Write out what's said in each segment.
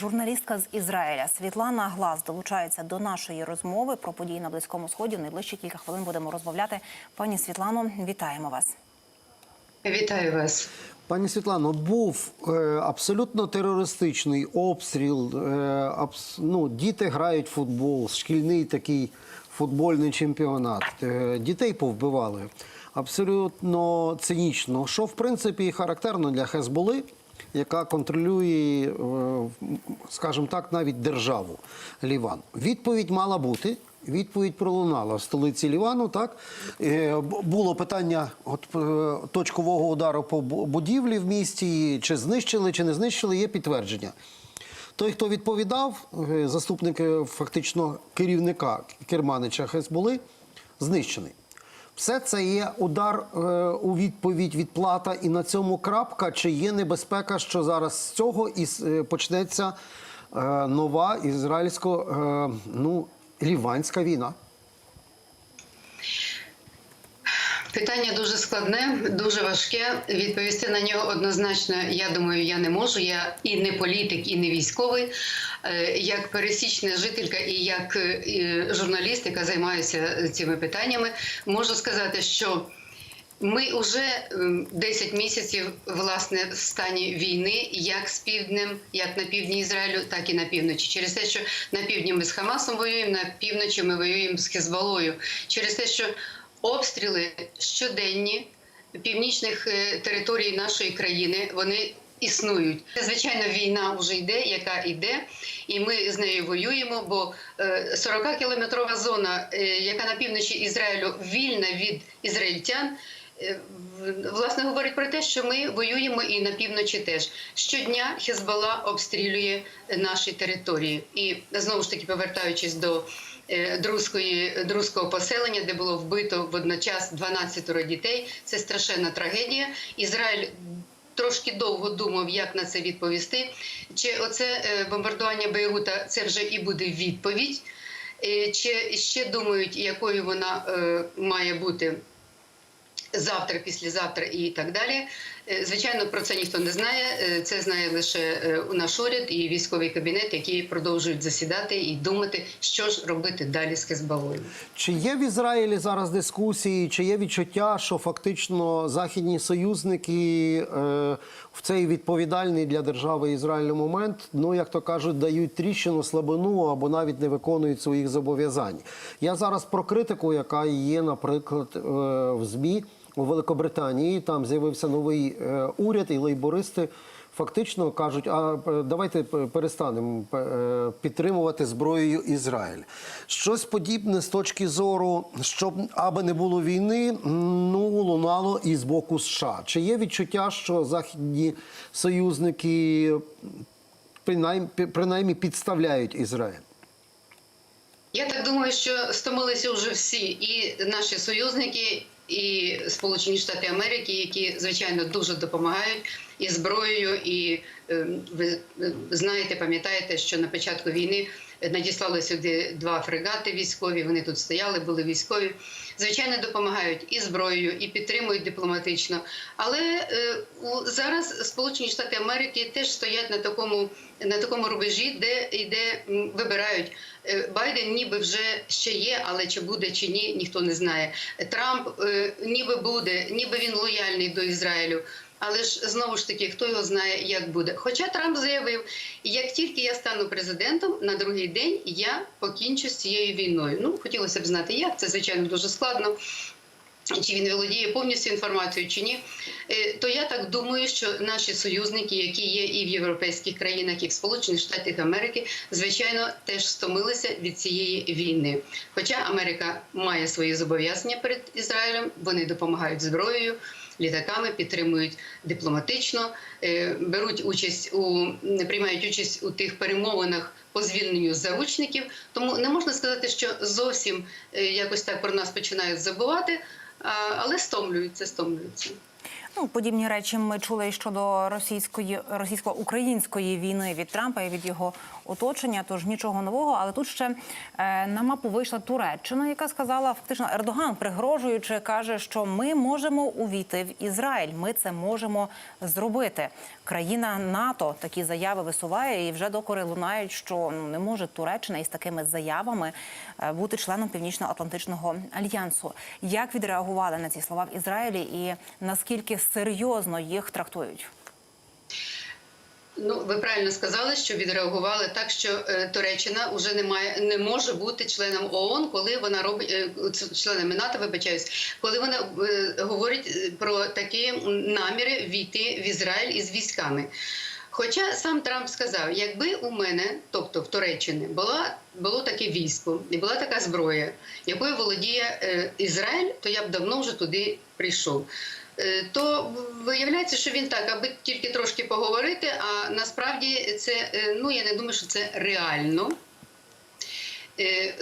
Журналістка з Ізраїля Світлана Глаз долучається до нашої розмови про події на близькому сході. В найближчі кілька хвилин будемо розмовляти. Пані Світлано, вітаємо вас. Вітаю вас. Пані Світлано, був е, абсолютно терористичний обстріл. Е, абс, ну, діти грають в футбол, шкільний такий футбольний чемпіонат. Е, дітей повбивали. Абсолютно цинічно, що в принципі і характерно для Хезболи, яка контролює, е, скажімо так, навіть державу Ліван. Відповідь мала бути. Відповідь пролунала в столиці Лівану. Так Е, було питання от, е, точкового удару по будівлі в місті, чи знищили, чи не знищили, є підтвердження. Той, хто відповідав, заступник фактично керівника Керманича Хезболи, знищений. Все це є удар е, у відповідь відплата, і на цьому крапка. Чи є небезпека, що зараз з цього і е, почнеться е, нова ізраїльсько е, ну, ліванська війна? Питання дуже складне, дуже важке. Відповісти на нього однозначно, я думаю, я не можу. Я і не політик, і не військовий. Е, Як пересічна жителька і як е, журналіст, яка займається цими питаннями, можу сказати, що. Ми вже ем, 10 місяців власне в стані війни, як з півднем, як на півдні Ізраїлю, так і на півночі. Через те, що на півдні ми з Хамасом воюємо, на півночі ми воюємо з Хезболою. Через те, що обстріли щоденні північних е, територій нашої країни, вони існують. Звичайно, війна вже йде, яка йде, і ми з нею воюємо. Бо 40-кілометрова зона, е, яка на півночі Ізраїлю вільна від ізраїльтян. е, Власне говорить про те, що ми воюємо і на півночі теж щодня Хезбола обстрілює наші території, і знову ж таки повертаючись до е, друзької друзького поселення, де було вбито водночас 12 дітей. Це страшенна трагедія. Ізраїль трошки довго думав, як на це відповісти. Чи оце е, бомбардування Бейрута це вже і буде відповідь? Е, Чи ще думають, якою вона е, має бути? Завтра, післязавтра і так далі. Е, Звичайно, про це ніхто не знає. Е, Це знає лише е, наш уряд і військовий кабінет, які продовжують засідати і думати, що ж робити далі з Хезболою. Чи є в Ізраїлі зараз дискусії, чи є відчуття, що фактично західні союзники е, в цей відповідальний для держави Ізраїлю момент, ну як то кажуть, дають тріщину, слабину або навіть не виконують своїх зобов'язань? Я зараз про критику, яка є, наприклад, е, в ЗМІ у Великобританії. Там з'явився новий е, уряд, і лейбористи фактично кажуть: а е, давайте перестанемо е, підтримувати зброєю Ізраїль. Щось подібне з точки зору, щоб аби не було війни, ну лунало і з боку США. Чи є відчуття, що західні союзники принаймні, принаймні підставляють Ізраїль? Я так думаю, що стомилися вже всі, і наші союзники, і Сполучені Штати Америки, які звичайно дуже допомагають і зброєю. І е, ви е, знаєте, пам'ятаєте, що на початку війни надіслали сюди два фрегати військові. Вони тут стояли, були військові. Звичайно, допомагають і зброєю, і підтримують дипломатично. Але е, зараз Сполучені Штати Америки теж стоять на такому на такому рубежі, де йде вибирають. Е, Байден ніби вже ще є, але чи буде чи ні, ніхто не знає. Трамп е, ніби буде, ніби він лояльний до Ізраїлю. Але ж знову ж таки, хто його знає, як буде. Хоча Трамп заявив, як тільки я стану президентом, на другий день я покінчу з цією війною. Ну хотілося б знати, як це звичайно дуже складно. Чи він володіє повністю інформацією чи ні, Е, то я так думаю, що наші союзники, які є і в європейських країнах, і в Сполучених Штатах Америки, звичайно, теж стомилися від цієї війни. Хоча Америка має свої зобов'язання перед Ізраїлем, вони допомагають зброєю, літаками, підтримують дипломатично, е, беруть участь у приймають участь у тих перемовинах по звільненню заручників. Тому не можна сказати, що зовсім е, якось так про нас починають забувати, але стомлюються, стомлюються. Ну, подібні речі ми чули щодо російської російсько-української війни від Трампа і від його оточення. Тож нічого нового. Але тут ще е, на мапу вийшла Туреччина, яка сказала фактично Ердоган, пригрожуючи, каже, що ми можемо увійти в Ізраїль. Ми це можемо зробити. Країна НАТО такі заяви висуває, і вже докори лунають, що ну не може Туреччина із такими заявами е, бути членом Північно-Атлантичного альянсу. Як відреагували на ці слова в Ізраїлі, і наскільки серйозно їх трактують? Ну, ви правильно сказали, що відреагували так, що е, Туреччина вже не має не може бути членом ООН, коли вона робить е, членами НАТО, вибачаюсь, коли вона е, говорить про такі наміри війти в Ізраїль із військами. Хоча сам Трамп сказав, якби у мене, тобто в Туреччині, була було таке військо і була така зброя, якою володіє Ізраїль, то я б давно вже туди прийшов. Е, То виявляється, що він так, аби тільки трошки поговорити, а насправді це е, ну я не думаю, що це реально. Е,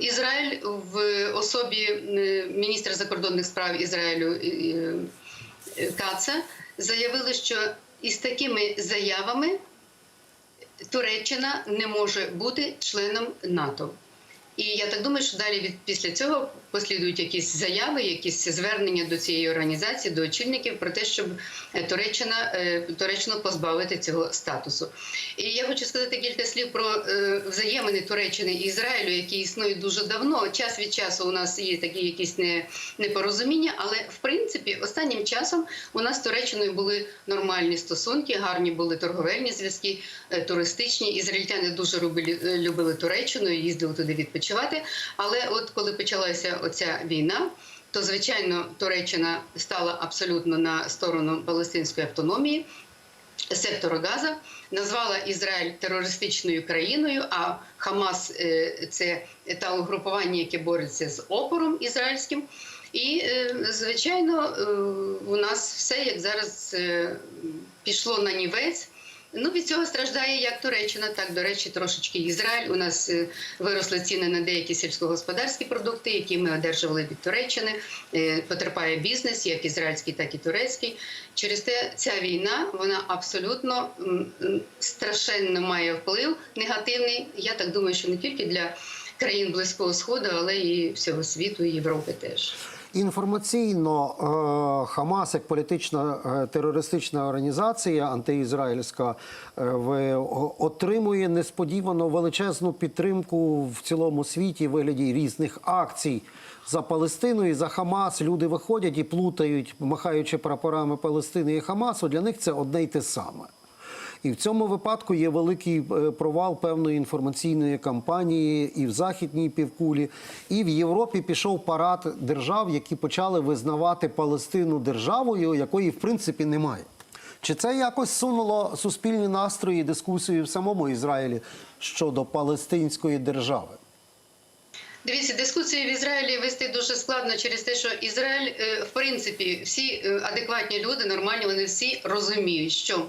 Ізраїль в особі міністра закордонних справ Ізраїлю Каца заявили, що із такими заявами Туреччина не може бути членом НАТО. І я так думаю, що далі від після цього послідують якісь заяви, якісь звернення до цієї організації, до очільників про те, щоб е, Туреччина е, Туреччину позбавити цього статусу. І я хочу сказати кілька слів про е, взаємини Туреччини і Ізраїлю, які існують дуже давно. Час від часу у нас є такі якісь непорозуміння, але в принципі останнім часом у нас з Туреччиною були нормальні стосунки, гарні були торговельні зв'язки, туристичні. Ізраїльтяни дуже любили, Туреччину, їздили туди відпочивати. Але от коли почалася оця війна. То звичайно Туреччина стала абсолютно на сторону палестинської автономії, сектору Газа, назвала Ізраїль терористичною країною. А Хамас е, це та угрупування, яке бореться з опором ізраїльським. І, е, звичайно, е, у нас все як зараз пішло на нівець. Ну, від цього страждає як Туреччина, так, до речі, трошечки Ізраїль. У нас е, виросли ціни на деякі сільськогосподарські продукти, які ми одержували від Туреччини. Е, Потерпає бізнес, як ізраїльський, так і турецький. Через те ця війна вона абсолютно страшенно має вплив негативний. Я так думаю, що не тільки для країн Близького Сходу, але і всього світу, і Європи теж. Інформаційно е, Хамас як політична е, терористична організація антиізраїльська е, отримує несподівано величезну підтримку в цілому світі в вигляді різних акцій за Палестину і за Хамас. Люди виходять і плутають, махаючи прапорами Палестини і Хамасу. Для них це одне й те саме. І в цьому випадку є великий е, провал певної інформаційної кампанії і в західній півкулі, і в Європі пішов парад держав, які почали визнавати Палестину державою, якої в принципі немає. Чи це якось сунуло суспільні настрої і дискусію в самому Ізраїлі щодо палестинської держави? Дивіться, дискусії в Ізраїлі вести дуже складно через те, що Ізраїль, е, в принципі, всі е, адекватні люди, нормальні, вони всі розуміють, що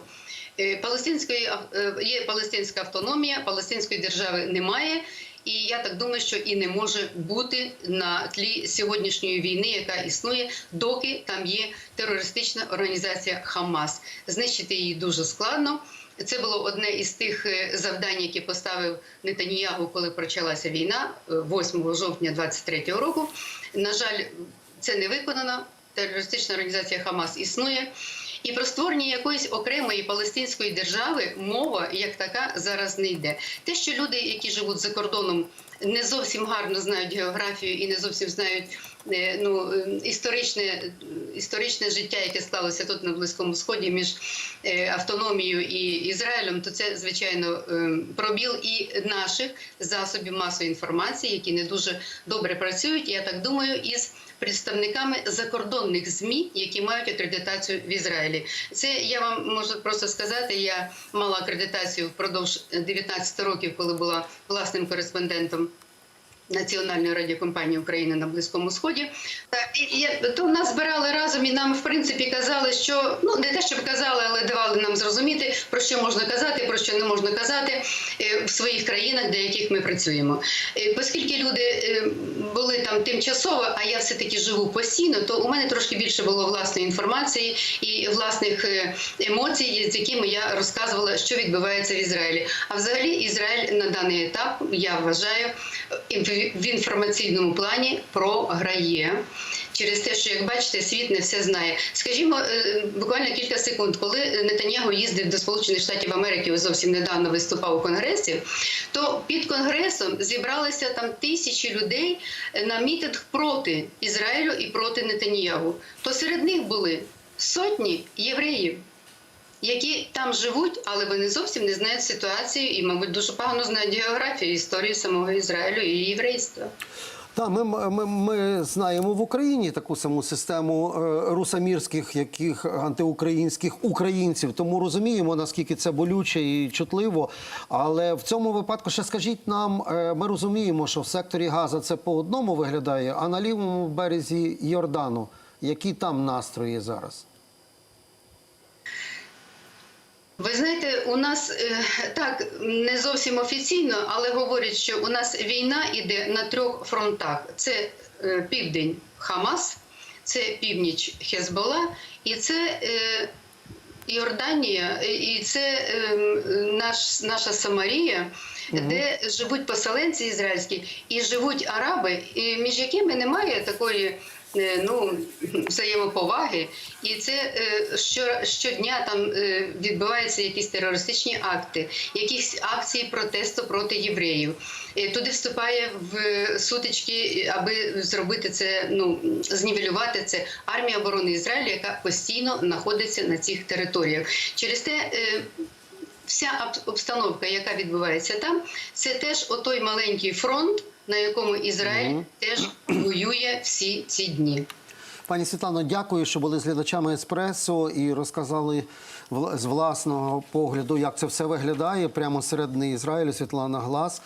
палестинської е, є палестинська автономія, палестинської держави немає. І я так думаю, що і не може бути на тлі сьогоднішньої війни, яка існує, доки там є терористична організація Хамас. Знищити її дуже складно. Це було одне із тих е, завдань, які поставив Нетаніягу, коли почалася війна е, 8 жовтня 23-го року. На жаль, це не виконано. Терористична організація Хамас існує. І про створення якоїсь окремої палестинської держави мова як така зараз не йде. Те, що люди, які живуть за кордоном, не зовсім гарно знають географію і не зовсім знають е, ну, е, історичне, історичне життя, яке склалося тут на Близькому Сході між е, автономією і Ізраїлем, то це звичайно пробіл і наших засобів масової інформації, які не дуже добре працюють. Я так думаю, із представниками закордонних змі, які мають акредитацію в Ізраїлі. Це я вам можу просто сказати. Я мала акредитацію впродовж 19 років, коли була власним кореспондентом. Національної радіокомпанії України на Близькому Сході. І, і, то нас збирали разом і нам, в принципі, казали, що ну не те, щоб казали, але давали нам зрозуміти, про що можна казати, про що не можна казати. е, в своїх країнах, для яких ми працюємо. Е, Оскільки люди е, там тимчасово, а я все таки живу постійно, то у мене трошки більше було власної інформації і власних е, емоцій, з якими я розказувала, що відбувається в Ізраїлі. А взагалі Ізраїль на даний етап я вважаю в- в інформаційному плані програє. Через те, що як бачите, світ не все знає. Скажімо, е, буквально кілька секунд, коли Нетаньягу їздив до Сполучених Штатів Америки, зовсім недавно виступав у конгресі, то під конгресом зібралися там тисячі людей на мітинг проти Ізраїлю і проти Нетаньягу. То серед них були сотні євреїв. Які там живуть, але вони зовсім не знають ситуацію і, мабуть, дуже погано знають географію, історію самого Ізраїлю і єврейства. Так, ми, ми, ми знаємо в Україні таку саму систему е, русамірських, яких антиукраїнських українців. Тому розуміємо, наскільки це болюче і чутливо. Але в цьому випадку ще скажіть нам, е, ми розуміємо, що в секторі Газа це по одному виглядає, а на лівому березі Йордану, які там настрої зараз? Ви знаєте, у нас е, так не зовсім офіційно, але говорять, що у нас війна іде на трьох фронтах: це е, південь Хамас, це північ Хезбола, і це е, Йорданія, і це е, наш, наша Самарія, де живуть поселенці ізраїльські і живуть араби, і між якими немає такої. е, Ну, взаємоповаги, і це е, що, щодня там е, відбуваються якісь терористичні акти, якісь акції протесту проти євреїв. Туди вступає в сутички, аби зробити це, ну знівелювати це армія оборони Ізраїлю, яка постійно знаходиться на цих територіях. Через те. Вся обстановка, яка відбувається там, це теж отой маленький фронт, на якому Ізраїль теж воює всі ці дні. Пані Світлано, дякую, що були з глядачами Еспресо і розказали з власного погляду, як це все виглядає прямо серед Ізраїлю. Світлана Глас.